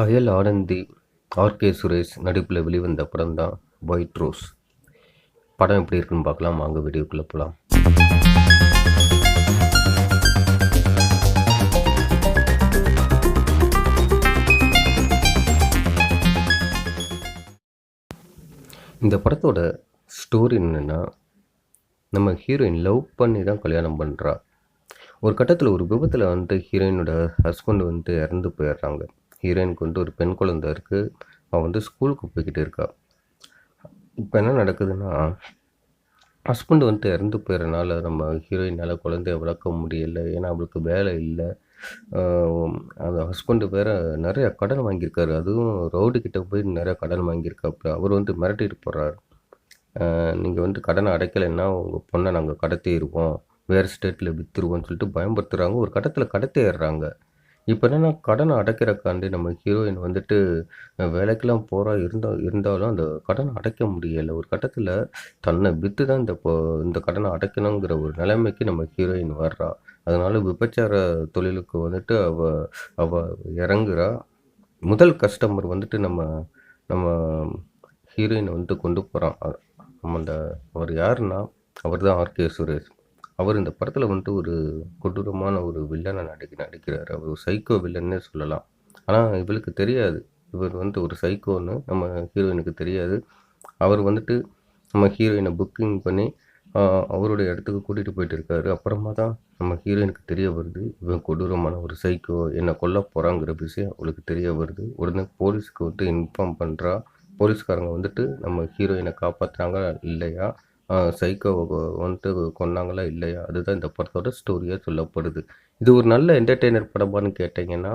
கயல் Anandhi RK Suresh நடிப்பில் வெளிவந்த படம் தான் ஒயிட் ரோஸ் படம் எப்படி இருக்குன்னு பார்க்கலாம். வாங்க வீடியோக்குள்ளே போகலாம் இந்த படத்தோட ஸ்டோரி என்னென்னா நம்ம ஹீரோயின் லவ் பண்ணி தான் கல்யாணம் பண்ணுறா ஒரு கட்டத்தில் ஒரு விபத்தில் வந்து ஹீரோயினோட ஹஸ்பண்ட் வந்து இறந்து போயிடுறாங்க. ஹீரோயினுக்கு வந்து ஒரு பெண் குழந்தை இருக்குது அவள் வந்து ஸ்கூலுக்கு போய்கிட்டு இருக்கா. இப்போ என்ன நடக்குதுன்னா ஹஸ்பண்ட் வந்து இறந்து போயிடறனால நம்ம ஹீரோயினால் குழந்தைய வளர்க்க முடியலை. ஏன்னா அவளுக்கு வேலை இல்லை. அந்த ஹஸ்பண்டு வேறு நிறைய கடன் வாங்கியிருக்காரு. அதுவும் ரோடு கிட்ட போய் நிறைய கடன் வாங்கியிருக்காப்புல. அவர் வந்து மிரட்டிட்டு போகிறாரு நீங்கள் வந்து கடனை அடைக்கலைன்னா உங்கள் பொண்ணை நாங்கள் கடத்திடுவோம். வேறு ஸ்டேட்டில் விற்றுருவோம்னு சொல்லிட்டு பயன்படுத்துகிறாங்க ஒரு கட்டத்தில் கடத்திடுறாங்க. இப்போ என்னென்னா கடனை அடைக்கிறக்காண்டி நம்ம ஹீரோயின் வந்துட்டு வேலைக்கெல்லாம் போகிறா இருந்தால் இருந்தாலும் அந்த கடனை அடைக்க முடியலை. ஒரு கட்டத்தில் தன்னை விற்று தான் இந்த பொ- இந்த கடனை அடைக்கணுங்கிற ஒரு நிலைமைக்கு நம்ம ஹீரோயின் வர்றா. அதனால் விபச்சார தொழிலுக்கு வந்துட்டு அவ அவ இறங்குறா. முதல் கஸ்டமர் வந்துட்டு நம்ம நம்ம ஹீரோயினை வந்து கொண்டு போகிறான் நம்ம அந்த அவர் யாருன்னா அவர் தான் ஆர்கே சுரேஷ். அவர் இந்த படத்தில் வந்துட்டு ஒரு கொடூரமான ஒரு வில்லனை நடிக்க நடிக்கிறார். அவர் ஒரு சைக்கோ வில்லன்னே சொல்லலாம். ஆனால் இவளுக்கு தெரியாது. இவர் வந்துட்டு ஒரு சைக்கோன்னு நம்ம ஹீரோயினுக்கு தெரியாது. அவர் வந்துட்டு நம்ம ஹீரோயினை புக்கிங் பண்ணி அவருடைய இடத்துக்கு கூட்டிகிட்டு போயிட்டு இருக்காரு. அப்புறமா தான் நம்ம ஹீரோயினுக்கு தெரிய வருது இவன் கொடூரமான ஒரு சைக்கோ என்னை கொல்ல போகிறாங்கிற விஷயம் அவளுக்கு தெரிய வருது. உடனே போலீஸுக்கு வந்து இன்ஃபார்ம் பண்ணுறா போலீஸ்காரங்க வந்துட்டு நம்ம ஹீரோயினை காப்பாற்றுறாங்க இல்லையா? சைக்கோவை வந்துட்டு கொன்னாங்களா இல்லையா? அதுதான் இந்த படத்தோட ஸ்டோரியாக சொல்லப்படுது. இது ஒரு நல்ல என்டர்டெய்னர் படமான்னு கேட்டிங்கன்னா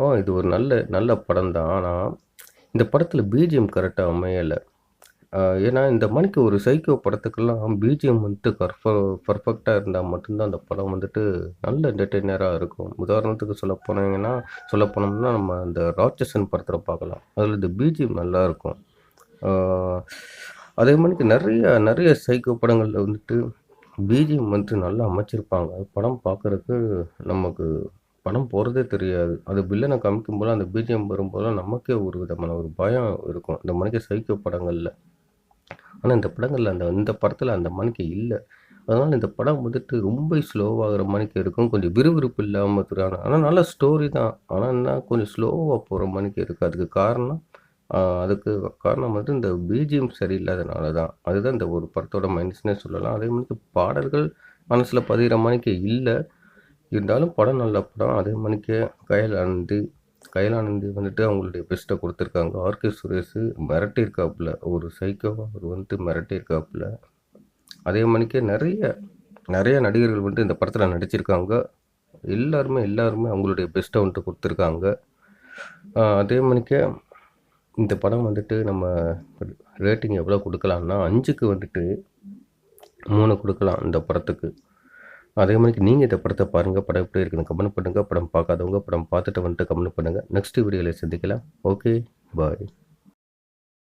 ஆ இது ஒரு நல்ல நல்ல படம் தான் ஆனால் இந்த படத்தில் பிஜிஎம் கரெக்டாக அமையலை. ஏன்னா இந்த மணிக்கு ஒரு சைக்கோ படத்துக்கெல்லாம் பிஜிஎம் வந்துட்டு பர்ஃப பர்ஃபெக்டாக இருந்தால் மட்டும்தான் அந்த படம் வந்துட்டு நல்ல என்டர்டெய்னராக இருக்கும். உதாரணத்துக்கு சொல்ல போனீங்கன்னா சொல்ல போனோம்னா நம்ம அந்த ராட்சசன் படத்தில் பார்க்கலாம். அதில் இந்த பிஜிஎம் நல்லா இருக்கும். அதே மாதிரிக்கு நிறைய நிறைய சைக்கோ படங்களில் வந்துட்டு பிஜிஎம் வந்துட்டு நல்லா அமைச்சிருப்பாங்க. படம் பார்க்குறதுக்கு நமக்கு படம் போகிறதே தெரியாது. அது வில்லனை காமிக்கும்போது அந்த பிஜிஎம் வரும்போதெல்லாம் நமக்கே ஒரு விதமான ஒரு பயம் இருக்கும். இந்த மணிக்கு சைக்கோ படங்களில். ஆனால் இந்த படங்களில் அந்த இந்த படத்தில் அந்த மணிக்கு இல்லை. அதனால் இந்த படம் வந்துட்டு ரொம்ப ஸ்லோவாகிற மணிக்கு இருக்கும் கொஞ்சம் விறுவிறுப்பு இல்லாமல் இருக்கிறாங்க. ஆனால் நல்ல ஸ்டோரி தான். ஆனால் என்ன கொஞ்சம் ஸ்லோவாக போகிற மணிக்கு இருக்குது அதுக்கு காரணம் அதுக்கு காரணம் வந்து இந்த பிஜிஎம் சரியில்லாதனால தான் அதுதான் இந்த ஒரு படத்தோட மைனஸ்னே சொல்லலாம். அதே மாதிரி பாடல்கள் மனசில் பதிகிற மணிக்கு இல்லை. இருந்தாலும் படம் நல்ல படம். அதே மணிக்கு கயல் ஆனந்தி கயல் வந்துட்டு அவங்களுடைய பெஸ்ட்டை கொடுத்துருக்காங்க. ஆர்கே சுரேஷ் மிரட்டியிருக்காப்புல. ஒரு சைக்கோவாக அவர் வந்துட்டு மிரட்டியிருக்காப்புல. அதே மணிக்கு நிறைய நிறைய நடிகர்கள் வந்துட்டு இந்த படத்தில் நடிச்சிருக்காங்க. எல்லாருமே எல்லாருமே அவங்களுடைய பெஸ்ட்டை வந்துட்டு கொடுத்துருக்காங்க. அதே மணிக்கு இந்த படம் வந்துட்டு நம்ம ரேட்டிங் எவ்வளோ கொடுக்கலாம்னா அஞ்சுக்கு வந்துட்டு மூணு கொடுக்கலாம் இந்த படத்துக்கு. அதே மாதிரி நீங்கள் இந்த படத்தை பாருங்கள் படம் எப்படி இருக்குன்னு கமெண்ட் பண்ணுங்கள் படம் பார்க்காதவங்க படம் பார்த்துட்டு வந்துட்டு கமெண்ட் பண்ணுங்கள் நெக்ஸ்ட் வீடியோவில் சந்திக்கலாம். Okay bye